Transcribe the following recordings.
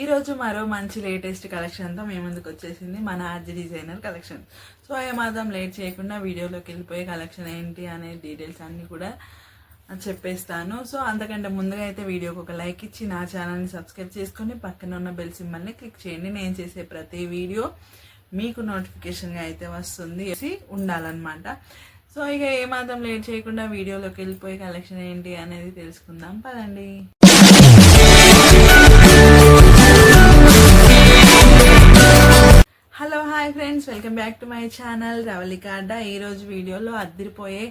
ఈరోజు మరో మంచి లేటెస్ట్ కలెక్షన్తో మేము ముందుకు వచ్చేసింది మన ఆర్జ్ డిజైనర్ కలెక్షన్. సో ఏమాత్రం లేట్ చేయకుండా వీడియోలోకి వెళ్ళిపోయే కలెక్షన్ ఏంటి అనే డీటెయిల్స్ అన్నీ కూడా చెప్పేస్తాను. సో అంతకంటే ముందుగా అయితే వీడియోకి ఒక లైక్ ఇచ్చి నా ఛానల్ని సబ్స్క్రైబ్ చేసుకొని పక్కన ఉన్న బెల్ సింబల్ని క్లిక్ చేయండి. నేను చేసే ప్రతి వీడియో మీకు నోటిఫికేషన్గా అయితే వస్తుంది. చేసి ఉండాలన్నమాట. సో ఇక ఏమాత్రం లేట్ చేయకుండా వీడియోలోకి వెళ్ళిపోయే కలెక్షన్ ఏంటి అనేది తెలుసుకుందాం. పదండి. Welcome back to my channel రవలికాడ్డ ఈరోజు వీడియోలో అద్దరిపోయే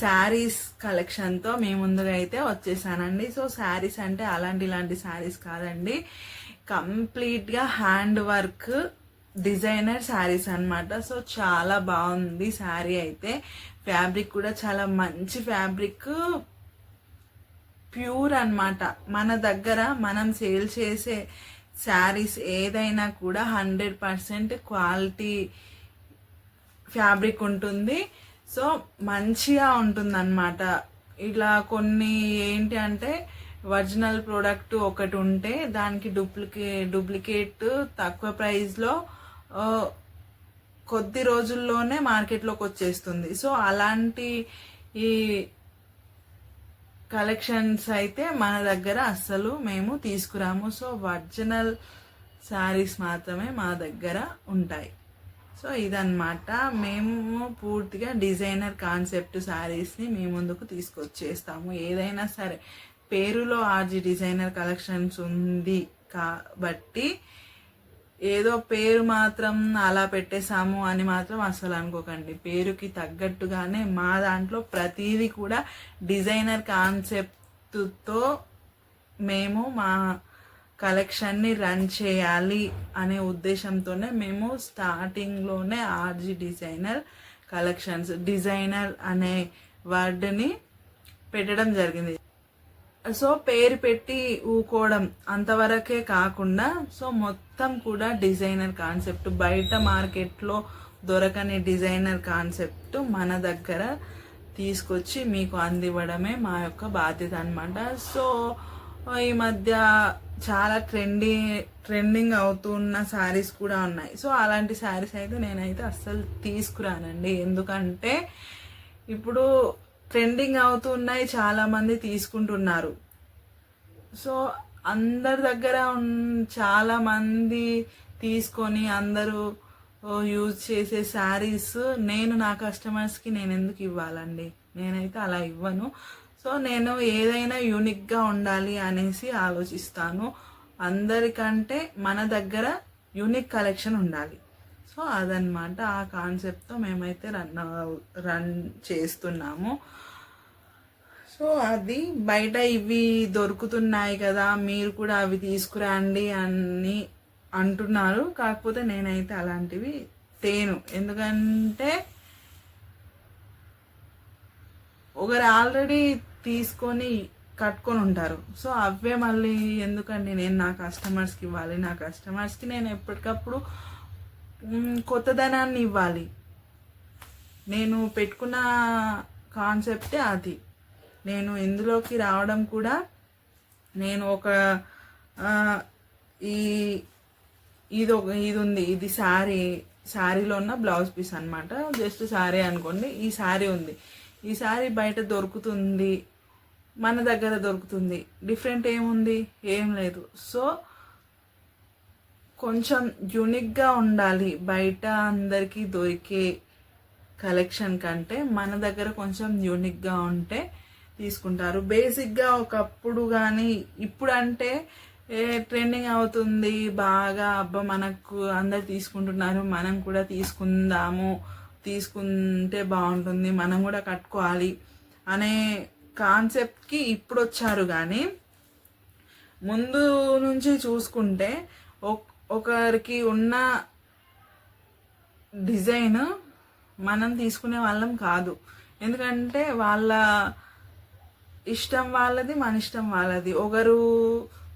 శారీస్ కలెక్షన్తో మీ ముందుగా అయితే వచ్చేసానండి. సో శారీస్ అంటే అలాంటి ఇలాంటి శారీస్ కాదండి. కంప్లీట్గా హ్యాండ్ వర్క్ డిజైనర్ శారీస్ అన్నమాట. సో చాలా బాగుంది శారీ అయితే. ఫ్యాబ్రిక్ కూడా చాలా మంచి ఫ్యాబ్రిక్. ప్యూర్ అన్నమాట. మన దగ్గర మనం సేల్ చేసే శారీస్ ఏదైనా కూడా హండ్రెడ్ పర్సెంట్ క్వాలిటీ ఫ్యాబ్రిక్ ఉంటుంది. సో మంచిగా ఉంటుంది అనమాట ఇలా కొన్ని ఏంటి అంటే ఒరిజినల్ ప్రోడక్ట్ ఒకటి ఉంటే దానికి డూప్లికే డూప్లికేట్ తక్కువ ప్రైస్లో కొద్ది రోజుల్లోనే మార్కెట్లోకి వచ్చేస్తుంది. సో అలాంటి ఈ కలెక్షన్స్ అయితే మన దగ్గర అస్సలు మేము తీసుకురాము. సో ఒరిజినల్ శారీస్ మాత్రమే మా దగ్గర ఉంటాయి. సో ఇదన్నమాట. మేము పూర్తిగా డిజైనర్ కాన్సెప్ట్ శారీస్ని మీ ముందుకు తీసుకొచ్చేస్తాము. ఏదైనా సరే పేరులో ఆర్జీ డిజైనర్ కలెక్షన్స్ ఉంది కాబట్టి ఏదో పేరు మాత్రం అలా పెట్టేశాము అని మాత్రం అసలు అనుకోకండి. పేరుకి తగ్గట్టుగానే మా దాంట్లో ప్రతిదీ కూడా డిజైనర్ కాన్సెప్ట్తో మేము మా కలెక్షన్ని రన్ చేయాలి అనే ఉద్దేశంతోనే మేము స్టార్టింగ్లోనే ఆర్జీ డిజైనర్ కలెక్షన్స్ డిజైనర్ అనే వర్డ్ని పెట్టడం జరిగింది. సో పేరు పెట్టి ఊకోవడం అంతవరకే కాకుండా సో మొత్తం కూడా డిజైనర్ కాన్సెప్ట్. బయట మార్కెట్లో దొరకని డిజైనర్ కాన్సెప్ట్ మన దగ్గర తీసుకొచ్చి మీకు అందివ్వడమే మా యొక్క బాధ్యత అనమాట సో ఈ మధ్య చాలా ట్రెండీ ట్రెండింగ్ అవుతున్న శారీస్ కూడా ఉన్నాయి. సో అలాంటి శారీస్ అయితే నేనైతే అస్సలు తీసుకురానండి. ఎందుకంటే ఇప్పుడు ట్రెండింగ్ అవుతున్నాయి చాలా మంది తీసుకుంటున్నారు. సో అందరి దగ్గర చాలా మంది తీసుకొని అందరూ యూజ్ చేసే శారీస్ నేను నా కస్టమర్స్కి నేను ఎందుకు ఇవ్వాలండి? నేనైతే అలా ఇవ్వను. సో నేను ఏదైనా యూనిక్గా ఉండాలి అనేసి ఆలోచిస్తాను. అందరికంటే మన దగ్గర యూనిక్ కలెక్షన్ ఉండాలి. సో అదనమాట ఆ కాన్సెప్ట్తో మేమైతే రన్ రన్ చేస్తున్నాము. సో అది బయట ఇవి దొరుకుతున్నాయి కదా మీరు కూడా అవి తీసుకురండి అని అంటున్నారు. కాకపోతే నేనైతే అలాంటివి తేను. ఎందుకంటే ఒకరు ఆల్రెడీ తీసుకొని కట్టుకొని ఉంటారు. సో అవే మళ్ళీ ఎందుకండి? నేను నా కస్టమర్స్కి ఇవ్వాలి. నా కస్టమర్స్కి నేను ఎప్పటికప్పుడు కొత్తదనాన్ని ఇవ్వాలి. నేను పెట్టుకున్న కాన్సెప్టే అది. నేను ఇందులోకి రావడం కూడా నేను ఒక ఈ ఇది ఒక ఇది ఉంది. ఇది శారీ శారీలో ఉన్న బ్లౌజ్ పీస్ అనమాట జస్ట్ శారీ అనుకోండి. ఈ శారీ ఉంది. ఈ శారీ బయట దొరుకుతుంది. మన దగ్గర దొరుకుతుంది. డిఫరెంట్ ఏముంది? ఏం లేదు. సో కొంచెం యూనిక్గా ఉండాలి. బయట అందరికీ దొరికే కలెక్షన్ కంటే మన దగ్గర కొంచెం యూనిక్గా ఉంటే తీసుకుంటారు. బేసిక్గా ఒకప్పుడు కానీ ఇప్పుడు అంటే ట్రెండింగ్ అవుతుంది బాగా అబ్బా మనకు అందరు తీసుకుంటున్నారు మనం కూడా తీసుకుందాము తీసుకుంటే బాగుంటుంది మనం కూడా కట్టుకోవాలి అనే కాన్సెప్ట్కి ఇప్పుడు వచ్చారు కానీ ముందు నుంచి చూసుకుంటే ఒకరికి ఉన్న డిజైన్ మనం తీసుకునే వాళ్ళం కాదు. ఎందుకంటే వాళ్ళ ఇష్టం వాళ్ళది మన ఇష్టం వాళ్ళది. ఒకరు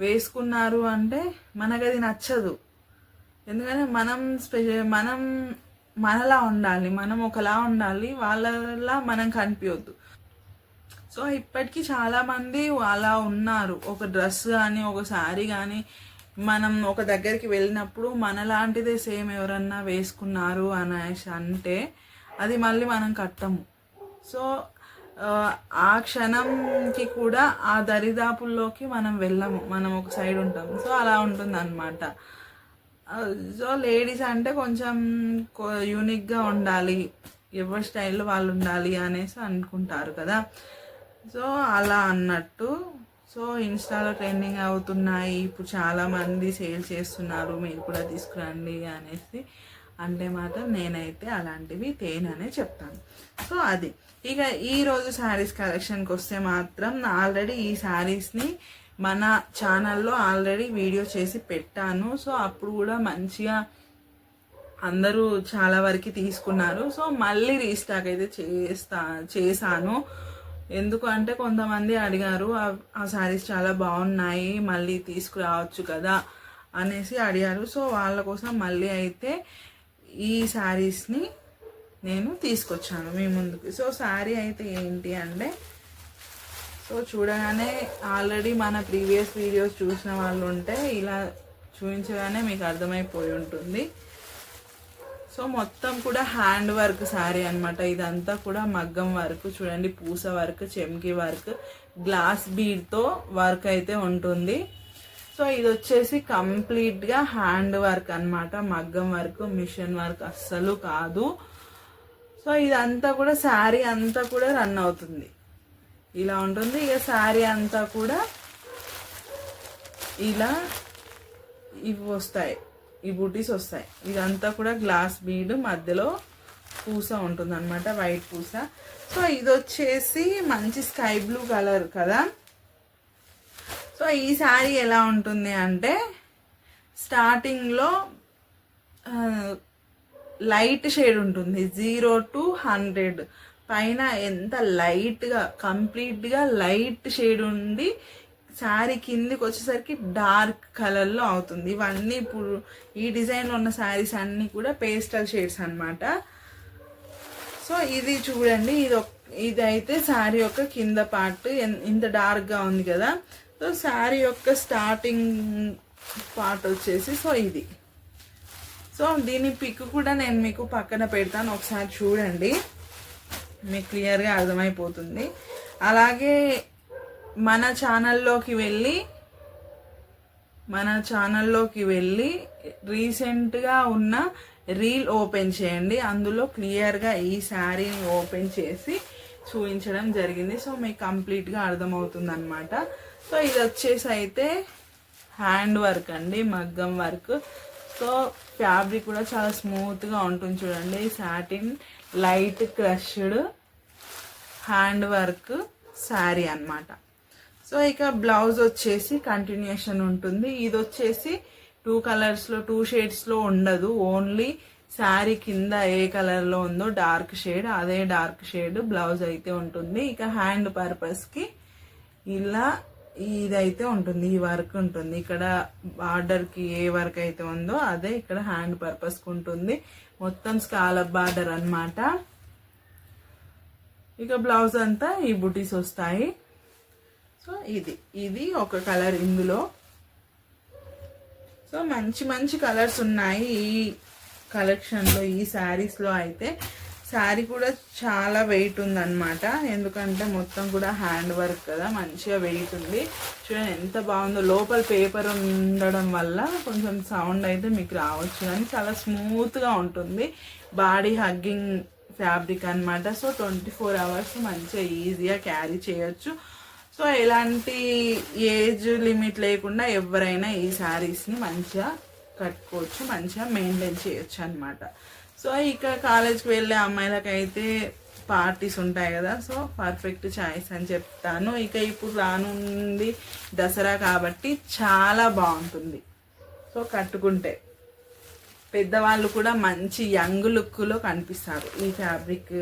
వేసుకున్నారు అంటే మనకు అది నచ్చదు. ఎందుకంటే మనం స్పెషల్ మనం మనలా ఉండాలి. మనం ఒకలా ఉండాలి. వాళ్ళలా మనం కనిపించొద్దు సో ఇప్పటికీ చాలామంది అలా ఉన్నారు. ఒక డ్రెస్ కానీ ఒక శారీ కానీ మనం ఒక దగ్గరికి వెళ్ళినప్పుడు మనలాంటిదే సేమ్ ఎవరన్నా వేసుకున్నారు అనేసి అంటే అది మళ్ళీ మనం కట్టము. సో ఆ, క్షణంకి కూడా ఆ దరిదాపుల్లోకి మనం వెళ్ళము. మనం ఒక సైడ్ ఉంటాం. సో అలా ఉంటుంది అనమాట సో లేడీస్ అంటే కొంచెం యూనిక్గా ఉండాలి. ఎవరి స్టైల్లో వాళ్ళు ఉండాలి అనేసి అనుకుంటారు కదా. సో అలా అన్నట్టు సో ఇన్స్టాలో ట్రెండింగ్ అవుతున్నాయి. ఇప్పుడు చాలామంది సేల్ చేస్తున్నారు. మీరు కూడా తీసుకురండి అనేసి. అంటే మాత్రం నేనైతే అలాంటివి తేననే చెప్తాను. సో అది. ఇక ఈరోజు శారీస్ కలెక్షన్కి వస్తే మాత్రం ఆల్రెడీ ఈ శారీస్ని మన ఛానల్లో ఆల్రెడీ వీడియో చేసి పెట్టాను. సో అప్పుడు కూడా మంచిగా అందరూ చాలా వరకు తీసుకున్నారు. సో మళ్ళీ రీస్టాక్ అయితే చేస్తా చేశాను. ఎందుకు అంటే కొంతమంది అడిగారు "ఆ- శారీస్ చాలా బాగున్నాయి మళ్ళీ తీసుకురావచ్చు కదా అనేసి అడిగారు. సో వాళ్ళ కోసం మళ్ళీ అయితే ఈ శారీస్ని నేను తీసుకొచ్చాను మీ ముందుకి. సో శారీ అయితే ఏంటి అంటే సో చూడగానే ఆల్రెడీ మన ప్రీవియస్ వీడియోస్ చూసిన వాళ్ళు ఉంటే ఇలా చూపించగానే మీకు అర్థమైపోయి ఉంటుంది. సో మొత్తం కూడా హ్యాండ్ వర్క్ శారీ అనమాట ఇదంతా కూడా మగ్గం వర్క్ చూడండి పూస వర్క్ చెమ్కి వర్క్ గ్లాస్ బీడ్తో వర్క్ అయితే ఉంటుంది. సో ఇది వచ్చేసి కంప్లీట్గా హ్యాండ్ వర్క్ అన్నమాట. మగ్గం వర్క్ మిషన్ వర్క్ అస్సలు కాదు. సో ఇదంతా కూడా శారీ అంతా కూడా రన్ అవుతుంది. ఇలా ఉంటుంది. ఇక శారీ అంతా కూడా ఇలా ఇవి వస్తాయి. ఈ బూటీస్ వస్తాయి. ఇదంతా కూడా గ్లాస్ బీడ్ మధ్యలో పూస ఉంటుందన్నమాట వైట్ పూస. సో ఇది వచ్చేసి మంచి స్కై బ్లూ కలర్ కదా. సో ఈ శారీ ఎలా ఉంటుంది అంటే స్టార్టింగ్లో లైట్ షేడ్ ఉంటుంది జీరో టు హండ్రెడ్. పైన ఎంత లైట్గా కంప్లీట్గా లైట్ షేడ్ ఉండి శారీ కిందికి వచ్చేసరికి డార్క్ కలర్లో అవుతుంది. ఇవన్నీ ఇప్పుడు ఈ డిజైన్లో ఉన్న శారీస్ అన్నీ కూడా పేస్టల్ షేడ్స్ అన్నమాట. సో ఇది చూడండి ఇది ఒక- ఇది అయితే శారీ యొక్క కింద పార్ట్ ఇంత డార్క్గా ఉంది కదా. సో శారీ యొక్క స్టార్టింగ్ పార్ట్ వచ్చేసి సో ఇది. సో దీని పిక్ కూడా నేను మీకు పక్కన పెడతాను ఒకసారి చూడండి. మీకు క్లియర్గా అర్థమైపోతుంది. అలాగే మన ఛానల్లోకి వెళ్ళి మన ఛానల్లోకి వెళ్ళి రీసెంట్గా ఉన్న రీల్ ఓపెన్ చేయండి. అందులో క్లియర్గా ఈ శారీని ఓపెన్ చేసి చూపించడం జరిగింది. సో మీకు కంప్లీట్గా అర్థమవుతుంది అనమాట సో ఇది వచ్చేసి అయితే హ్యాండ్ వర్క్ అండి మగ్గం వర్క్ సో ఫ్యాబ్రిక్ కూడా చాలా స్మూత్గా ఉంటుంది చూడండి. Satin light crushed hand work sari అన్నమాట. సో ఇక బ్లౌజ్ వచ్చేసి కంటిన్యూషన్ ఉంటుంది. ఇది వచ్చేసి టూ కలర్స్లో టూ షేడ్స్లో ఉండదు. ఓన్లీ శారీ కింద ఏ కలర్లో ఉందో డార్క్ షేడ్ అదే డార్క్ షేడ్ బ్లౌజ్ అయితే ఉంటుంది. ఇక హ్యాండ్ పర్పస్కి ఇలా ఇదైతే ఉంటుంది ఈ వర్క్ ఉంటుంది. ఇక్కడ బార్డర్కి ఏ వర్క్ అయితే ఉందో అదే ఇక్కడ హ్యాండ్ పర్పస్కి ఉంటుంది. మొత్తం స్కాలప్ బార్డర్ అన్నమాట. ఇక బ్లౌజ్ అంతా ఈ బుటీస్ వస్తాయి. సో ఇది ఇది ఒక కలర్ ఇందులో. సో మంచి మంచి కలర్స్ ఉన్నాయి ఈ కలెక్షన్లో ఈ శారీస్లో అయితే. శారీ కూడా చాలా వెయిట్ ఉందన్నమాట. ఎందుకంటే మొత్తం కూడా హ్యాండ్ వర్క్ కదా మంచిగా వెయిట్ ఉంది. చూడండి ఎంత బాగుందో. లోపల పేపర్ ఉండడం వల్ల కొంచెం సౌండ్ అయితే మీకు రావచ్చు కానీ చాలా స్మూత్గా ఉంటుంది. బాడీ హగ్గింగ్ ఫ్యాబ్రిక్ అన్నమాట. సో ట్వంటీ ఫోర్ అవర్స్ మంచిగా ఈజీగా క్యారీ చేయొచ్చు. సో ఎలాంటి ఏజ్ లిమిట్ లేకుండా ఎవరైనా ఈ శారీస్ని మంచిగా కట్టుకోవచ్చు మంచిగా మెయింటైన్ చేయొచ్చు అనమాట సో ఇక కాలేజ్కి వెళ్ళే అమ్మాయిలకైతే పార్టీస్ ఉంటాయి కదా సో పర్ఫెక్ట్ చాయిస్ అని చెప్తాను. ఇక ఇప్పుడు రానుంది దసరా కాబట్టి చాలా బాగుంటుంది. సో కట్టుకుంటే పెద్దవాళ్ళు కూడా మంచి యంగ్ లుక్లో కనిపిస్తారు ఈ ఫ్యాబ్రిక్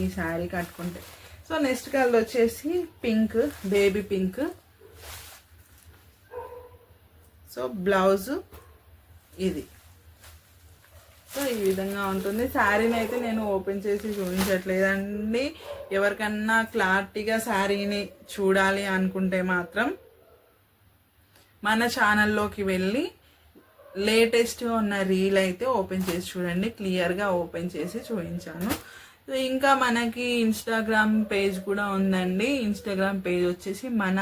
ఈ శారీ కట్టుకుంటే. సో నెక్స్ట్ కలర్ వచ్చేసి pink baby pink. So blouse ఇది. సో ఈ విధంగా ఉంటుంది. శారీని అయితే నేను ఓపెన్ చేసి చూపించట్లేదండి. ఎవరికన్నా క్లారిటీగా శారీని చూడాలి అనుకుంటే మాత్రం మన ఛానల్లోకి వెళ్ళి లేటెస్ట్ ఉన్న రీల్ అయితే ఓపెన్ చేసి చూడండి. క్లియర్గా ఓపెన్ చేసి చూపించాను. సో ఇంకా మనకి ఇన్స్టాగ్రామ్ పేజ్ కూడా ఉందండి. ఇన్స్టాగ్రామ్ పేజ్ వచ్చేసి మన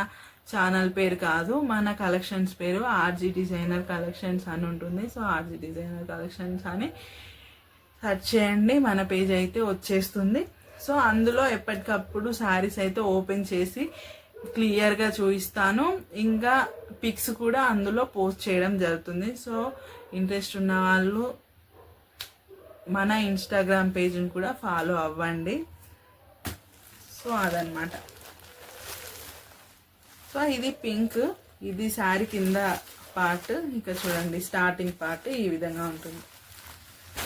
ఛానల్ పేరు కాదు మన కలెక్షన్స్ పేరు ఆర్జీ డిజైనర్ కలెక్షన్స్ అని ఉంటుంది. సో ఆర్జీ డిజైనర్ కలెక్షన్స్ అని సెర్చ్ చేయండి. మన పేజ్ అయితే వచ్చేస్తుంది. సో అందులో ఎప్పటికప్పుడు శారీస్ అయితే ఓపెన్ చేసి క్లియర్గా చూపిస్తాను. ఇంకా పిక్స్ కూడా అందులో పోస్ట్ చేయడం జరుగుతుంది. సో ఇంట్రెస్ట్ ఉన్న వాళ్ళు మన ఇన్స్టాగ్రామ్ పేజ్ని కూడా ఫాలో అవ్వండి. సో అదనమాట సో ఇది పింక్ ఇది శారీ కింద పార్ట్ ఇంకా చూడండి స్టార్టింగ్ పార్ట్ ఈ విధంగా ఉంటుంది.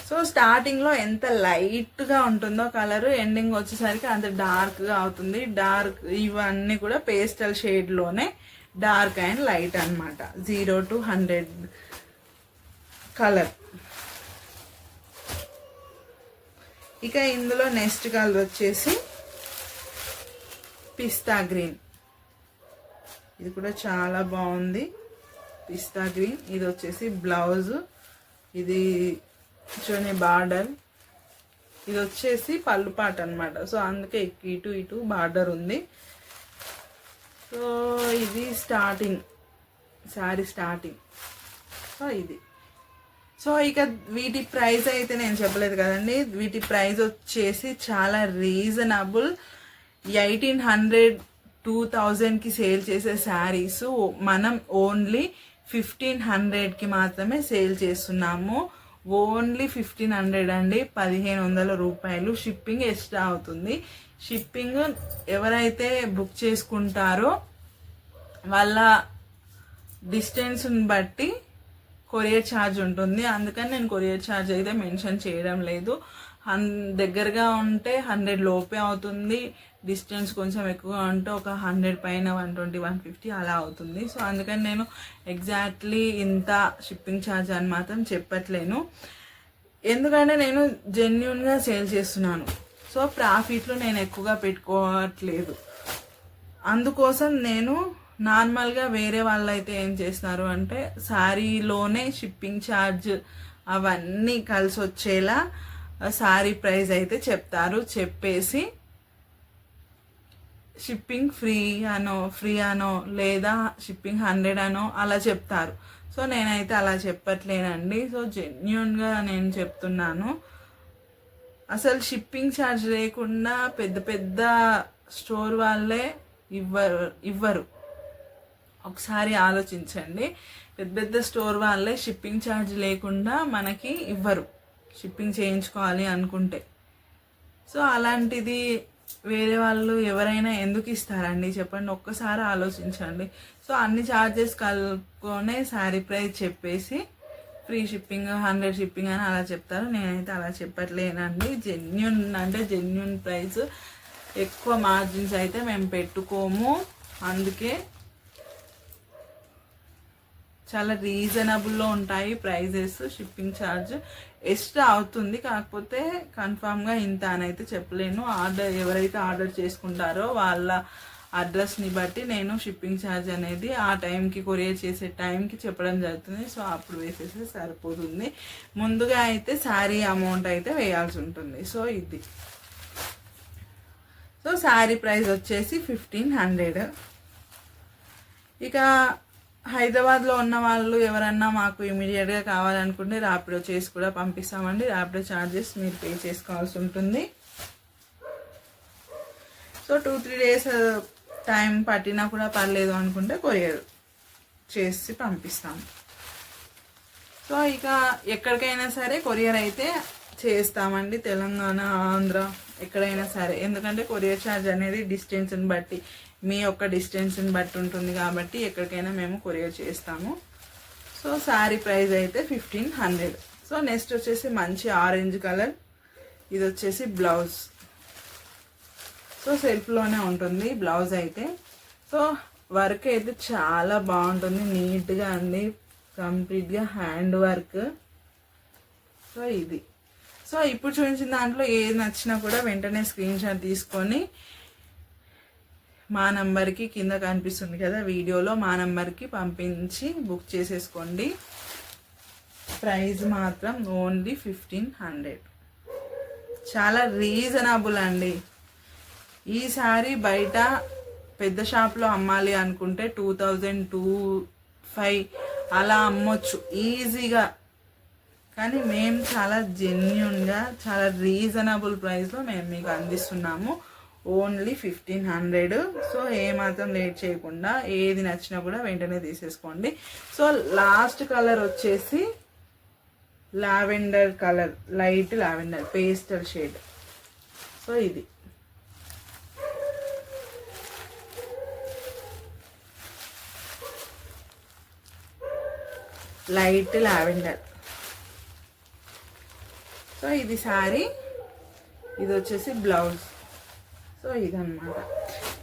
సో స్టార్టింగ్లో ఎంత లైట్గా ఉంటుందో కలర్ ఎండింగ్ వచ్చేసరికి అంత డార్క్గా అవుతుంది. డార్క్ ఇవన్నీ కూడా పేస్టల్ షేడ్లోనే డార్క్ అండ్ లైట్ అన్నమాట. జీరో టు హండ్రెడ్ కలర్ ఇక ఇందులో నెక్స్ట్ కలర్ వచ్చేసి పిస్తా గ్రీన్. ఇది కూడా చాలా బాగుంది. పిస్తా గ్రీన్. ఇది వచ్చేసి బ్లౌజ్. ఇది చూడండి బార్డర్. ఇది వచ్చేసి పళ్ళు పాట అనమాట సో అందుకే ఇటు ఇటు బార్డర్ ఉంది. సో ఇది స్టార్టింగ్. శారీ స్టార్టింగ్. సో ఇది. సో ఇక వీటి ప్రైస్ అయితే నేను చెప్పలేదు కదండి. వీటి ప్రైస్ వచ్చేసి చాలా రీజనబుల్. ఎయిటీన్ హండ్రెడ్ టూ థౌజండ్కి సేల్ చేసే శారీస్ మనం ఓన్లీ ఫిఫ్టీన్ హండ్రెడ్కి మాత్రమే సేల్ చేస్తున్నాము. ఓన్లీ ఫిఫ్టీన్ హండ్రెడ్ అండి. పదిహేను వందల రూపాయలు షిప్పింగ్ ఎక్స్ట్రా అవుతుంది. షిప్పింగ్ ఎవరైతే బుక్ చేసుకుంటారో వాళ్ళ డిస్టెన్స్ని బట్టి కొరియర్ ఛార్జ్ ఉంటుంది. అందుకని నేను కొరియర్ ఛార్జ్ అయితే మెన్షన్ చేయడం లేదు. హన్ దగ్గరగా ఉంటే హండ్రెడ్ లోపే అవుతుంది. డిస్టెన్స్ కొంచెం ఎక్కువగా ఉంటే ఒక హండ్రెడ్ పైన వన్ ట్వంటీ వన్ ఫిఫ్టీ అలా అవుతుంది. సో అందుకని నేను ఎగ్జాక్ట్లీ ఇంత షిప్పింగ్ ఛార్జ్ అని మాత్రం చెప్పట్లేను. ఎందుకంటే నేను జెన్యున్గా సేల్ చేస్తున్నాను. సో ప్రాఫిట్లు నేను ఎక్కువగా పెట్టుకోవట్లేదు. అందుకోసం నేను నార్మల్గా వేరే వాళ్ళు అయితే ఏం చేస్తున్నారు అంటే శారీలోనే షిప్పింగ్ ఛార్జ్ అవన్నీ కలిసి వచ్చేలా శారీ ప్రైస్ అయితే చెప్తారు. చెప్పేసి షిప్పింగ్ ఫ్రీ అనో ఫ్రీ అనో లేదా షిప్పింగ్ హండ్రెడ్ అనో అలా చెప్తారు. సో నేనైతే అలా చెప్పట్లేనండి. సో జెన్యున్గా నేను చెప్తున్నాను. అసలు షిప్పింగ్ ఛార్జ్ లేకుండా పెద్ద పెద్ద స్టోర్ వాళ్ళే ఇవ్వరు ఇవ్వరు. ఒకసారి ఆలోచించండి. పెద్ద పెద్ద స్టోర్ వాళ్ళే షిప్పింగ్ ఛార్జ్ లేకుండా మనకి ఇవ్వరు. షిప్పింగ్ చేయించుకోవాలి అనుకుంటే. సో అలాంటిది వేరే వాళ్ళు ఎవరైనా ఎందుకు ఇస్తారండి? చెప్పండి. ఒక్కసారి ఆలోచించండి. సో అన్ని ఛార్జెస్ కలుపుకొనే శారీ ప్రైస్ చెప్పేసి ఫ్రీ షిప్పింగ్ హండ్రెడ్ షిప్పింగ్ అని అలా చెప్తారు. నేనైతే అలా చెప్పట్లేనండి. జెన్యున్ అంటే జెన్యున్ ప్రైస్. ఎక్కువ మార్జిన్స్ అయితే మేము పెట్టుకోము. అందుకే చాలా రీజనబుల్లో ఉంటాయి ప్రైజెస్ షిప్పింగ్ ఛార్జ్ ఎక్స్ట్రా అవుతుంది కాకపోతే కన్ఫామ్గా ఇంత అని అయితే చెప్పలేను. ఆర్డర్ ఎవరైతే ఆర్డర్ చేసుకుంటారో వాళ్ళ అడ్రస్ని బట్టి నేను షిప్పింగ్ ఛార్జ్ అనేది ఆ టైంకి కొరియర్ చేసే టైంకి చెప్పడం జరుగుతుంది. సో అప్పుడు వేసేస్తే సరిపోతుంది. ముందుగా అయితే శారీ అమౌంట్ అయితే వేయాల్సి ఉంటుంది. సో ఇది. సో శారీ ప్రైస్ వచ్చేసి ఫిఫ్టీన్ హండ్రెడ్ ఇక హైదరాబాద్లో ఉన్న వాళ్ళు ఎవరన్నా మాకు ఇమీడియట్గా కావాలనుకుంటే ర్యాపిడో చేసి కూడా పంపిస్తామండి. ర్యాపిడో ఛార్జెస్ మీరు పే చేసుకోవాల్సి ఉంటుంది. So two three days time పట్టినా కూడా పర్లేదు అనుకుంటే కొరియర్ చేసి పంపిస్తాము సో ఇక ఎక్కడికైనా సరే కొరియర్ అయితే చేస్తామండి తెలంగాణ ఆంధ్ర ఎక్కడైనా సరే. ఎందుకంటే కొరియర్ ఛార్జ్ అనేది డిస్టెన్స్ని బట్టి మీ యొక్క డిస్టెన్స్ని బట్టి ఉంటుంది కాబట్టి ఎక్కడికైనా మేము కొరియర్ చేస్తాము. సో శారీ ప్రైస్ అయితే ఫిఫ్టీన్ హండ్రెడ్. సో నెక్స్ట్ వచ్చేసి మంచి ఆరెంజ్ కలర్. ఇది వచ్చేసి బ్లౌజ్. సో సెల్ఫ్లోనే ఉంటుంది బ్లౌజ్ అయితే. సో వర్క్ అయితే చాలా బాగుంటుంది. నీట్గా ఉంది. కంప్లీట్గా హ్యాండ్ వర్క్. సో ఇది. సో ఇప్పుడు చూపించిన దాంట్లో ఏది నచ్చినా కూడా వెంటనే స్క్రీన్ షాట్ తీసుకొని మా నంబర్కి కింద కనిపిస్తుంది కదా వీడియోలో మా నంబర్కి పంపించి బుక్ చేసేసుకోండి. ప్రైస్ మాత్రం ఓన్లీ ఫిఫ్టీన్ హండ్రెడ్. చాలా రీజనబుల్ అండి. ఈ బయట పెద్ద షాప్లో అమ్మాలి అనుకుంటే టూ థౌజండ్ టూ ఫైవ్ అలా అమ్మొచ్చు. ఈజీగా కానీ మేము చాలా జెన్యున్గా చాలా రీజనబుల్ ప్రైస్లో మేము మీకు అందిస్తున్నాము. Only fifteen hundred. సో ఏమాత్రం లేట్ చేయకుండా ఏది నచ్చినా కూడా వెంటనే తీసేసుకోండి. సో లాస్ట్ కలర్ వచ్చేసి lavender colour light lavender pastel shade. So ఇది. Light lavender. సో ఇది శారీ ఇది వచ్చేసి బ్లౌజ్. సో ఇదనమాట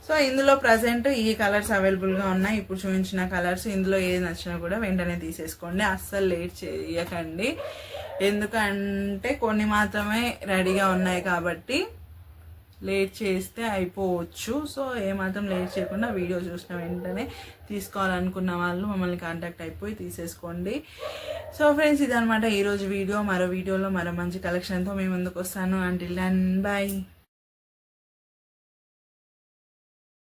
సో ఇందులో ప్రజెంట్ ఈ కలర్స్ అవైలబుల్గా ఉన్నాయి. ఇప్పుడు చూపించిన కలర్స్ ఇందులో ఏది నచ్చినా కూడా వెంటనే తీసేసుకోండి. అస్సలు లేట్ చేయకండి. ఎందుకంటే కొన్ని మాత్రమే రెడీగా ఉన్నాయి కాబట్టి లేట్ చేస్తే అయిపోవచ్చు. సో ఏమాత్రం లేట్ చేయకుండా వీడియో చూసిన వెంటనే తీసుకోవాలనుకున్న వాళ్ళు మమ్మల్ని కాంటాక్ట్ అయిపోయి తీసేసుకోండి. సో ఫ్రెండ్స్ ఇదనమాట ఈరోజు వీడియో. మరో వీడియోలో మరో మంచి కలెక్షన్తో మేము ముందుకు వస్తాను. Until and bye